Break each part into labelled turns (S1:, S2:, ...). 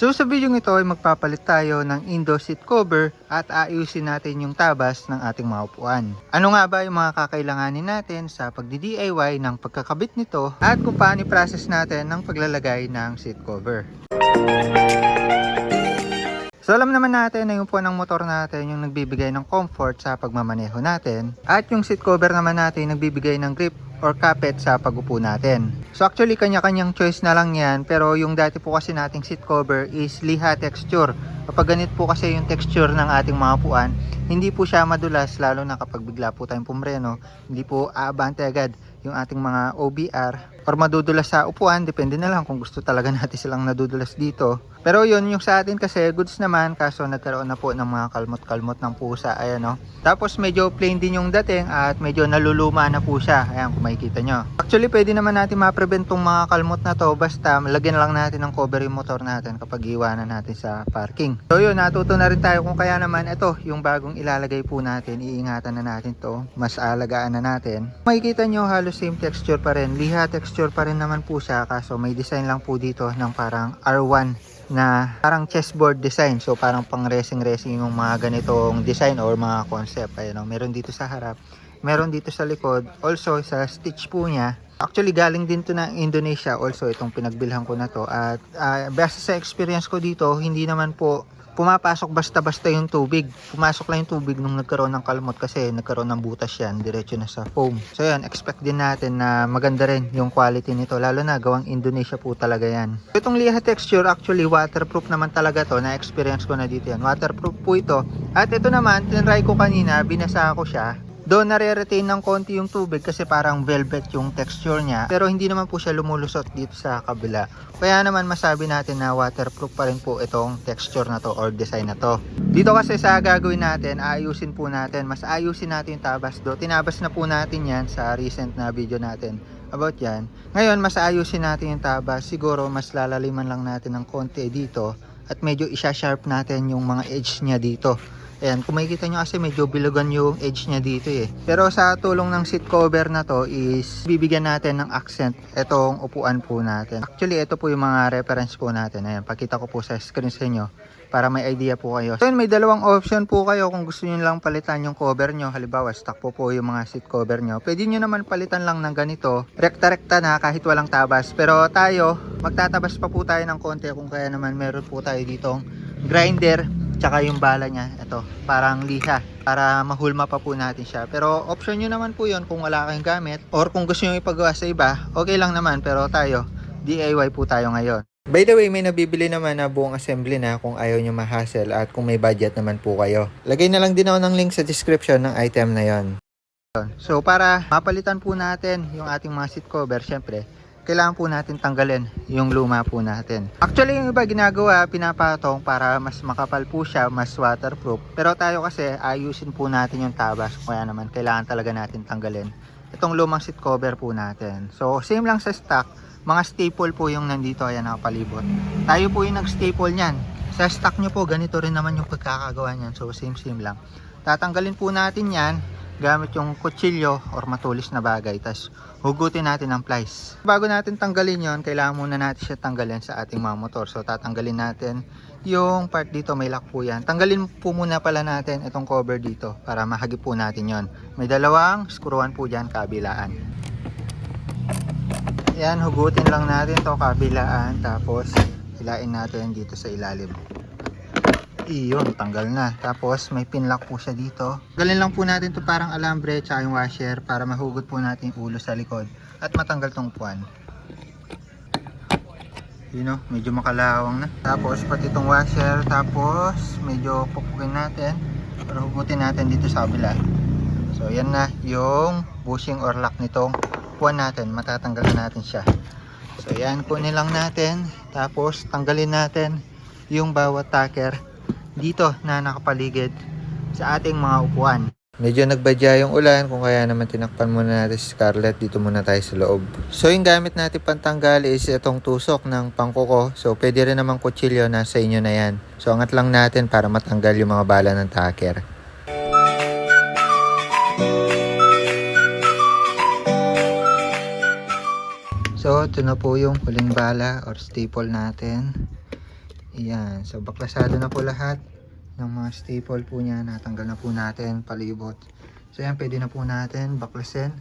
S1: So sa video ito ay magpapalit tayo ng Indo seat cover at aayusin natin yung tabas ng ating mga upuan. Ano nga ba yung mga kakailanganin natin sa pagdi-DIY ng pagkakabit nito at kung paano i-process natin ng paglalagay ng seat cover. So alam naman natin na yung po ng motor natin yung nagbibigay ng comfort sa pagmamaneho natin at yung seat cover naman natin nagbibigay ng grip or kapit sa pagupo natin. So actually kanya-kanyang choice na lang yan pero yung dati po kasi nating seat cover is liha texture. Kapag ganit po kasi yung texture ng ating mga puan, hindi po siya madulas lalo na kapag bigla po tayong pumreno, hindi po aabante agad yung ating mga OBR or madudulas sa upuan, depende na lang kung gusto talaga natin silang nadudulas dito. Pero yun, yung sa atin kasi goods naman, kaso nagkaroon na po ng mga kalmot-kalmot ng pusa, ayan no. Tapos medyo plain din yung dating at medyo naluluma na po siya, ayan kung makikita nyo. Actually, pwede naman natin ma-prevent tong mga kalmot na to, basta lagyan lang natin ng cover yung motor natin kapag iwanan natin sa parking. So yun, natuto na rin tayo kung kaya naman ito, yung bagong ilalagay po natin, iingatan na natin to, mas alagaan na natin. Makikita nyo halos same texture pa rin, liha texture pa rin naman po siya, kaso may design lang po dito ng parang R1 na parang chessboard design. So parang pang racing racing yung mga ganitong design or mga concept. Ayun, oh, meron dito sa harap, meron dito sa likod. Also sa stitch po niya. Actually galing din to ng Indonesia also itong pinagbilhan ko na to at uh, base sa experience ko dito hindi naman po pumapasok basta-basta yung tubig. Pumasok lang yung tubig nung nagkaroon ng kalmot kasi nagkaroon ng butas yan, diretso na sa foam. So yan, expect din natin na maganda rin yung quality nito, lalo na gawang Indonesia po talaga yan. Itong liha texture, actually waterproof naman talaga to, na-experience ko na dito yan. Waterproof po ito. At ito naman, tinry ko kanina, binasa ko siya. Doon nare-retain ng konti yung tubig kasi parang velvet yung texture niya. Pero hindi naman po siya lumulusot dito sa kabila. Kaya naman masabi natin na waterproof pa rin po itong texture na to or design na to. Dito kasi sa gagawin natin, aayusin po natin. Mas ayusin natin yung tabas do. Tinabas na po natin yan sa recent na video natin about yan. Ngayon, mas ayusin natin yung tabas. Siguro mas lalaliman lang natin ng konti dito at medyo isa-sharp natin yung mga edge niya dito. Ayan, kung makikita nyo kasi medyo bilugan yung edge niya dito eh. Pero sa tulong ng seat cover na to is bibigyan natin ng accent itong upuan po natin. Actually, ito po yung mga reference po natin. Ayan, pakita ko po sa screen sa inyo para may idea po kayo. So yun, may dalawang option po kayo kung gusto niyo lang palitan yung cover nyo. Halimbawa, stock po po yung mga seat cover nyo. Pwede nyo naman palitan lang ng ganito. Rekta-rekta na kahit walang tabas. Pero tayo, magtatabas pa po tayo ng konti kung kaya naman meron po tayo ditong grinder tsaka yung bala niya. Ito parang liha. Para mahulma pa po natin siya. Pero option nyo naman po yon kung wala kayong gamit. Or kung gusto nyo ipagawa sa iba okay lang naman. Pero tayo DIY po tayo ngayon. By the way, may nabibili naman na buong assembly na kung ayaw nyo ma-hassle at kung may budget naman po kayo. Lagay na lang din ako ng link sa description ng item na yon. So para mapalitan po natin yung ating mga seat cover, syempre, kailangan po natin tanggalin yung luma po natin. Actually, yung iba ginagawa, pinapatong para mas makapal po siya, mas waterproof. Pero tayo kasi, ayusin po natin yung tabas. Kaya naman, kailangan talaga natin tanggalin itong lumang seat cover po natin. So, same lang sa stock. Mga staple po yung nandito, ayan nakapalibot. Tayo po yung nag-staple niyan. Sa stock nyo po, ganito rin naman yung pagkakagawa niyan. So, same-same lang. Tatanggalin po natin yan gamit yung kutsilyo or matulis na bagay. Tapos, hugutin natin ng plies. Bago natin tanggalin yon kailangan muna natin siya tanggalin sa ating mga motor. So, tatanggalin natin yung part dito, may lock po yan. Tanggalin po muna pala natin itong cover dito para mahagip po natin yon May dalawang skruwan po dyan kabilaan. Yan, hugutin lang natin to kabilaan. Tapos, hilain natin dito sa ilalim. Iyon, tanggal na. Tapos, may pinlock po siya dito. Galin lang po natin to parang alambre tsaka yung washer para mahugot po natin yung ulo sa likod. At matanggal tong puwan. Yun know, medyo makalawang na. Tapos, pati itong washer. Tapos, medyo pupukin natin. Para hugutin natin dito sa kabila. So, yan na yung bushing or lock nitong puwan natin. Matatanggal na natin siya. So, yan. Kunin lang natin. Tapos, tanggalin natin yung bawat tacker dito na nakapaligid sa ating mga upuan. Medyo nagbadya yung ulan kung kaya naman tinakpan muna natin si Scarlett dito muna tayo sa loob. So yung gamit natin pantanggal is itong tusok ng pangkuko. So pwede rin naman kutsilyo na sa inyo na yan. So angat lang natin para matanggal yung mga bala ng tacker. So ito na po yung huling bala or staple natin. Ayan. So, baklasado na po lahat ng mga staple po niya. Natanggal na po natin, palibot. So, yan, pwede na po natin baklasin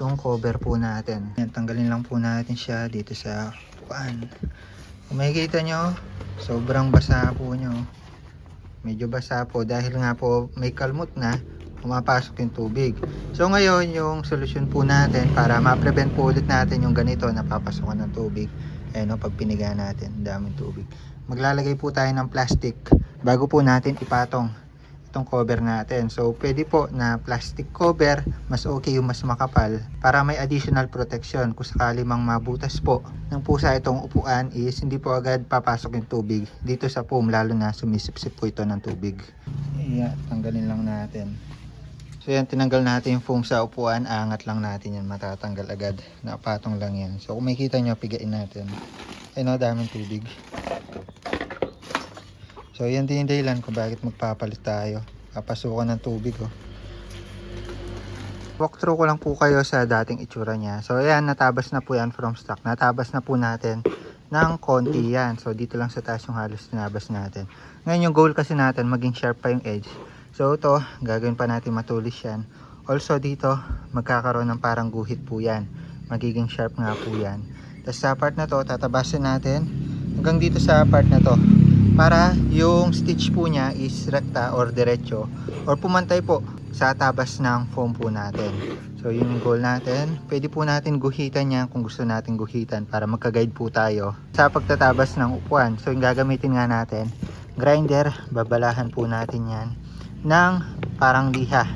S1: itong cover po natin. Yan, tanggalin lang po natin siya dito sa paan. Kung makikita nyo, sobrang basa po nyo. Medyo basa po dahil nga po may kalmot na pumapasok yung tubig. So ngayon, yung solusyon po natin para ma-prevent po ulit natin yung ganito na papasokan ng tubig. Eh no, pag piniga natin, daming tubig. Maglalagay po tayo ng plastic bago po natin ipatong itong cover natin. So pwede po na plastic cover, mas okay yung mas makapal para may additional protection kung sakali mang mabutas po ng pusa itong upuan is hindi po agad papasok yung tubig dito sa foam lalo na sumisipsip po ito ng tubig. Iya, tanggalin lang natin. So yan, tinanggal natin yung foam sa upuan, angat lang natin yan, matatanggal agad. Napatong lang yan. So kung makikita nyo, pigain natin. Ay no, daming tubig. So yan din yung dahilan kung bakit magpapalit tayo. Papasukan ng tubig oh. Walkthrough ko lang po kayo sa dating itsura niya. So ayan, natabas na po yan from stock. Natabas na po natin ng konti yan. So dito lang sa taas yung halos tinabas natin. Ngayon yung goal kasi natin, maging sharp pa yung edge. So ito, gagawin pa natin matulis yan. Also dito, magkakaroon ng parang guhit po yan. Magiging sharp nga po yan. Tapos sa part na to, tatabasin natin hanggang dito sa part na to. Para yung stitch po niya is rekta or diretso or pumantay po sa tabas ng foam po natin. So yun yung goal natin. Pwede po natin guhitan yan kung gusto natin guhitan para magka-guide po tayo sa pagtatabas ng upuan. So yung gagamitin nga natin, grinder, babalahan po natin yan ng parang liha.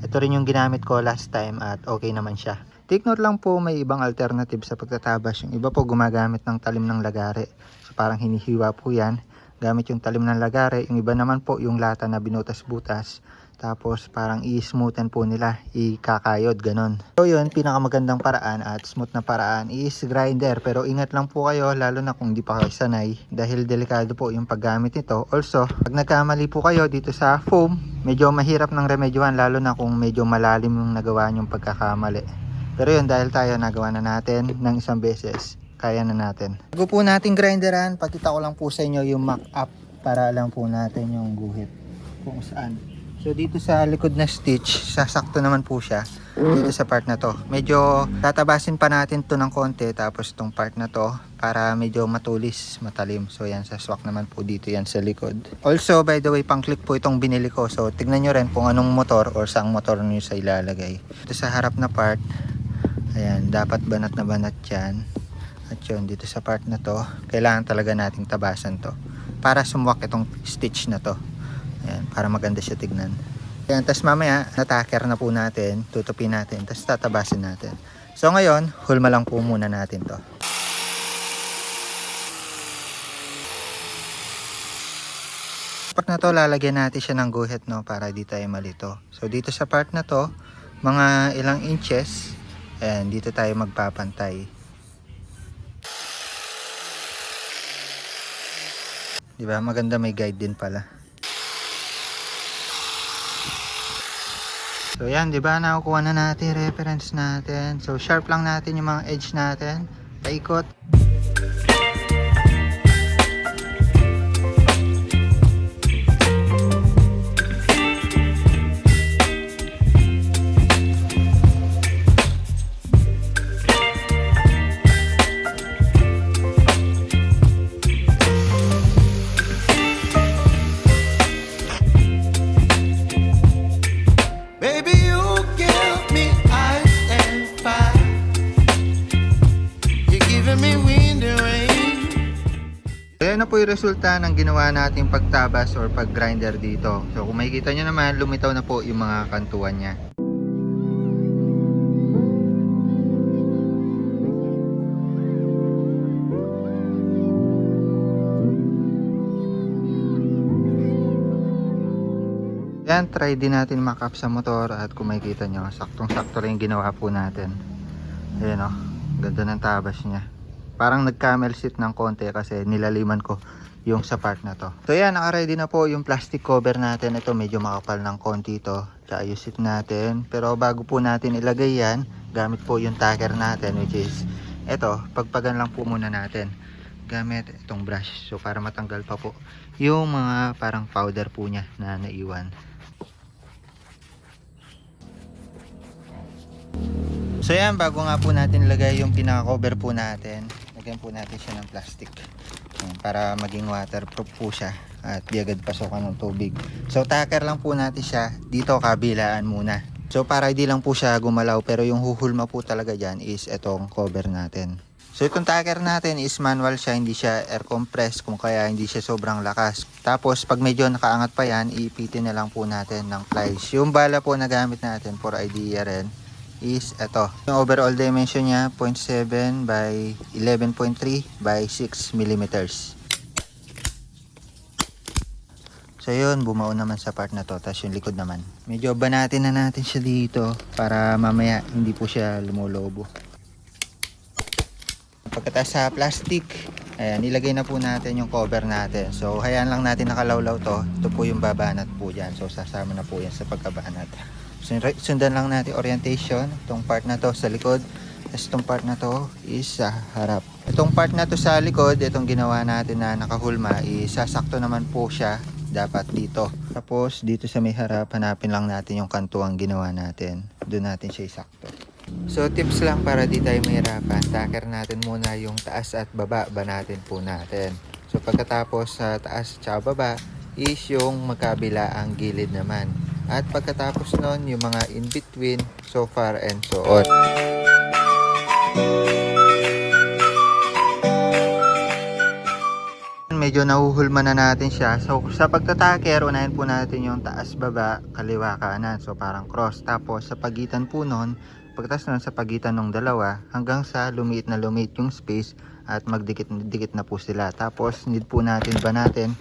S1: Ito rin yung ginamit ko last time at okay naman siya. Take note lang po may ibang alternative sa pagtatabas. Yung iba po gumagamit ng talim ng lagare. So parang hinihiwa po yan. Gamit yung talim ng lagare. Yung iba naman po yung lata na binutas-butas. Tapos parang i-smoothen po nila, ikakayod, ganun. So yun, pinakamagandang paraan at smooth na paraan is grinder. Pero ingat lang po kayo, lalo na kung di pa kayo sanay. Dahil delikado po yung paggamit nito. Also, pag nagkamali po kayo dito sa foam, medyo mahirap ng remedyohan, lalo na kung medyo malalim yung nagawa nyong pagkakamali. Pero yun, dahil tayo nagawa na natin ng isang beses, kaya na natin. Bago po natin grinderan, pakita ko lang po sa inyo yung mock up para alam po natin yung guhit kung saan. So dito sa likod na stitch, sasakto naman po siya dito sa part na to. Medyo tatabasin pa natin to ng konti tapos tong part na to para medyo matulis, matalim. So yan, saswak naman po dito yan sa likod. Also, by the way, pang click po itong binili ko. So tignan nyo rin kung anong motor or saang motor nyo sa ilalagay. Ito sa harap na part, ayan, dapat banat na banat yan. At yun, dito sa part na to, kailangan talaga nating tabasan to para sumwak itong stitch na to. Ayan, para maganda siya tignan. Ayan, tapos mamaya, nataker na po natin, tutupin natin, tapos tatabasin natin. So ngayon, hulma lang po muna natin to. Part na to, lalagyan natin siya ng guhit no, para di tayo malito. So dito sa part na to, mga ilang inches, ayan, dito tayo magpapantay. Di ba? Maganda may guide din pala. So yan, di ba? Nakukuha na natin reference natin. So sharp lang natin yung mga edge natin. Paikot. Ayan na po yung resulta ng ginawa nating pagtabas or pag-grinder dito. So kung makikita nyo naman, lumitaw na po yung mga kantuan niya. Yan, try din natin makap sa motor at kung makikita nyo, saktong-sakto rin yung ginawa po natin. Ayan o, ganda ng tabas niya. Parang nag-camel seat ng konti kasi nilaliman ko yung sa part na to. So yan, naka-ready na po yung plastic cover natin. Ito medyo makapal ng konti to. Tsaka seat natin. Pero bago po natin ilagay yan, gamit po yung tacker natin which is ito, pagpagan lang po muna natin. gamit itong brush. So para matanggal pa po yung mga parang powder po niya na naiwan. So yan, bago nga po natin lagay yung pinaka-cover po natin, lagyan po natin siya ng plastic. Para maging waterproof po siya at di agad pasokan ng tubig. So tacker lang po natin siya dito kabilaan muna. So para hindi lang po siya gumalaw pero yung huhulma po talaga dyan is itong cover natin. So itong tacker natin is manual siya, hindi siya air compressed kung kaya hindi siya sobrang lakas. Tapos pag medyo nakaangat pa yan, iipitin na lang po natin ng plies. Yung bala po na gamit natin for idea rin is ito. Yung overall dimension niya 0.7 by 11.3 by 6 millimeters. So yun, bumao naman sa part na to. Tapos yung likod naman. Medyo banatin na natin siya dito para mamaya hindi po siya lumulobo. Pagkatapos sa plastic, ayan, ilagay na po natin yung cover natin. So, hayaan lang natin nakalawlaw to. Ito po yung babanat po dyan. So, sasama na po yan sa pagkabanat. Sundan lang natin orientation. Itong part na to sa likod. Tapos itong part na to is sa harap. Itong part na to sa likod, itong ginawa natin na nakahulma, isasakto naman po siya dapat dito. Tapos dito sa may harap, hanapin lang natin yung kantuang ginawa natin. Doon natin siya isakto. So tips lang para di tayo mahirapan, tacker natin muna yung taas at baba, banatin po natin. So pagkatapos sa taas at baba is yung magkabila ang gilid naman. At pagkatapos nun, yung mga in between, so far and so on. Medyo nahuhulma na natin siya. So sa pagtataker, unahin po natin yung taas baba, kaliwa kanan. So parang cross. Tapos sa pagitan po nun, pagkatapos nun sa pagitan ng dalawa, hanggang sa lumiit na lumiit yung space at magdikit-dikit na po sila. Tapos need po natin ba natin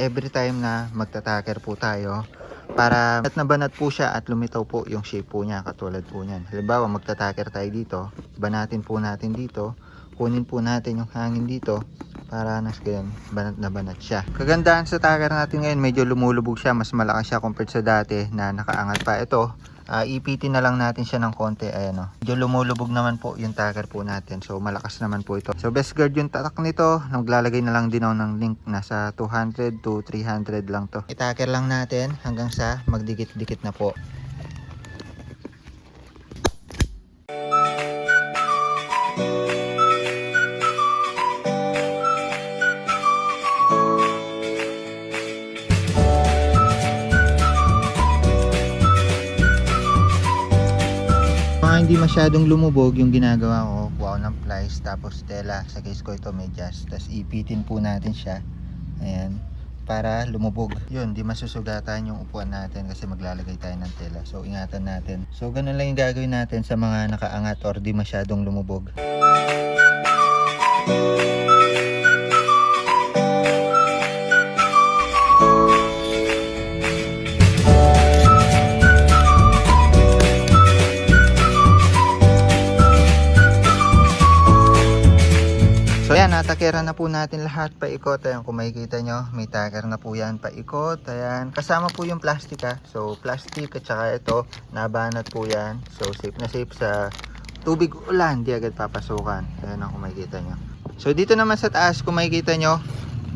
S1: every time na magtataker po tayo para at nabanat po siya at lumitaw po yung shape po niya katulad po niyan. Halimbawa magtataker tayo dito, banatin po natin dito, kunin po natin yung hangin dito para nas ganyan, banat na banat siya. Kagandahan sa taker natin ngayon, medyo lumulubog siya, mas malakas siya compared sa dati na nakaangat pa. Ito, ah, ipitin na lang natin siya ng konti, ayan o. Medyo lumulubog naman po yung taker po natin, so malakas naman po ito. So best guard yung tatak nito, naglalagay na lang din ako ng link, nasa 200 to 300 lang to. Itaker lang natin hanggang sa magdikit-dikit na po. Masyadong lumubog yung ginagawa ko, kuha ko ng plies tapos tela. Sa case ko ito medyas. Tapos ipitin po natin siya. Ayan. Para lumubog. Yun, di masusugatan yung upuan natin kasi maglalagay tayo ng tela. So ingatan natin. So ganun lang yung gagawin natin sa mga nakaangat or di masyadong lumubog. So yan, natakera na po natin lahat paikot. Ayan, kung makikita nyo, may taker na po yan paikot. Ayan, kasama po yung plastic ha. So plastic at saka ito, nabanat po yan. So safe na safe sa tubig ulan, di agad papasukan. Ayan ang kung makikita nyo. So dito naman sa taas, kung makikita nyo,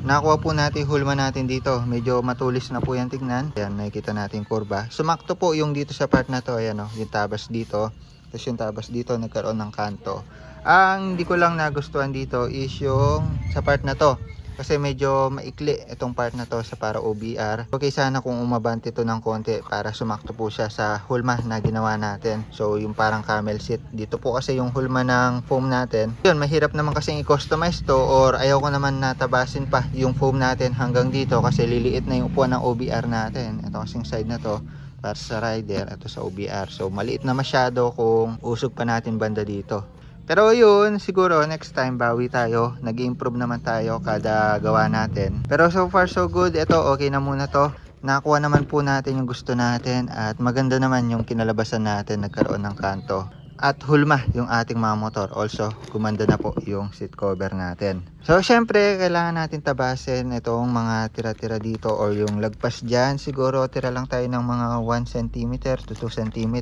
S1: nakuha po natin hulma natin dito. Medyo matulis na po yan tignan. Ayan, nakikita natin kurba. Sumakto po yung dito sa part na to. Ayan o, yung tabas dito. Tapos yung tabas dito, nagkaroon ng kanto. Ang hindi ko lang nagustuhan dito is yung sa part na to. Kasi medyo maikli itong part na to sa para OBR. Okay sana kung umabante to ng konti para sumakto po siya sa hulma na ginawa natin. So yung parang camel seat. Dito po kasi yung hulma ng foam natin. Yun, mahirap naman kasi i-customize to or ayaw ko naman natabasin pa yung foam natin hanggang dito kasi liliit na yung upuan ng OBR natin. Ito kasing side na to para sa rider, ito sa OBR. So maliit na masyado kung usog pa natin banda dito. Pero yun, siguro next time bawi tayo. nag improve naman tayo kada gawa natin. Pero so far so good. Ito, okay na muna to. Nakuha naman po natin yung gusto natin at maganda naman yung kinalabasan natin nagkaroon ng kanto. At hulma yung ating mga motor. Also, gumanda na po yung seat cover natin. So, syempre, kailangan natin tabasin itong mga tira-tira dito or yung lagpas dyan. Siguro, tira lang tayo ng mga 1 cm to 2 cm.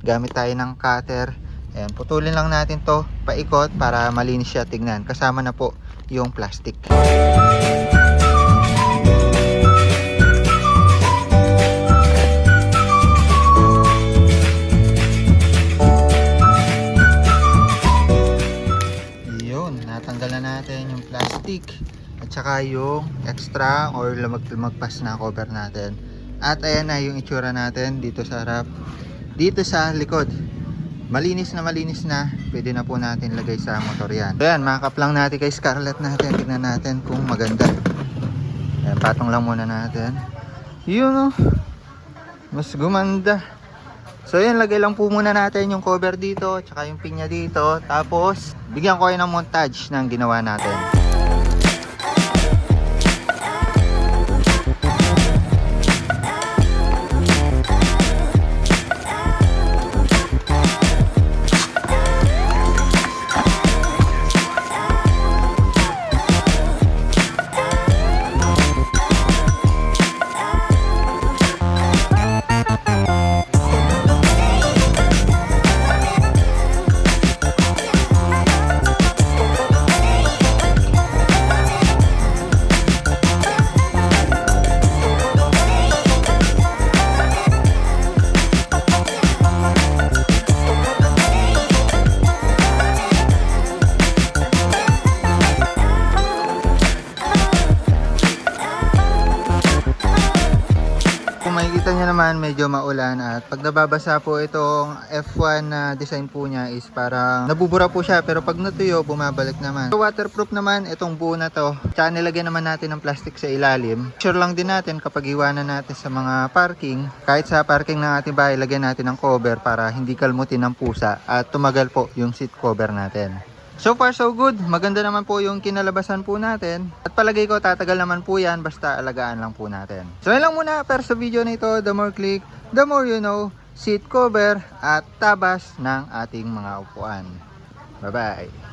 S1: Gamit tayo ng cutter Ayan, putulin lang natin to paikot para malinis siya tignan. Kasama na po yung plastic. Yun, natanggal na natin yung plastic at saka yung extra or lumag-lumagpas na cover natin. At ayan na yung itsura natin dito sa harap. Dito sa likod. Malinis na malinis na. Pwede na po natin lagay sa motor yan. So yan, makakap lang natin kay Scarlett natin. Tignan natin kung maganda. Ayan, patong lang muna natin. Yun oh. Mas gumanda. So yan, lagay lang po muna natin yung cover dito, tsaka yung pinya dito. Tapos, bigyan ko kayo ng montage ng ginawa natin. Medyo maulan at pag nababasa po itong F1 na design po niya is parang nabubura po siya pero pag natuyo, bumabalik naman. So, waterproof naman itong buo na to. Tsaka nilagyan naman natin ng plastic sa ilalim. Sure lang din natin kapag iwanan natin sa mga parking, kahit sa parking ng ating bahay, lagyan natin ng cover para hindi kalmutin ng pusa at tumagal po yung seat cover natin. So far so good. Maganda naman po yung kinalabasan po natin. At palagay ko tatagal naman po yan basta alagaan lang po natin. So yun lang muna pero sa video na ito, the more click, the more you know, seat cover at tabas ng ating mga upuan. Bye bye!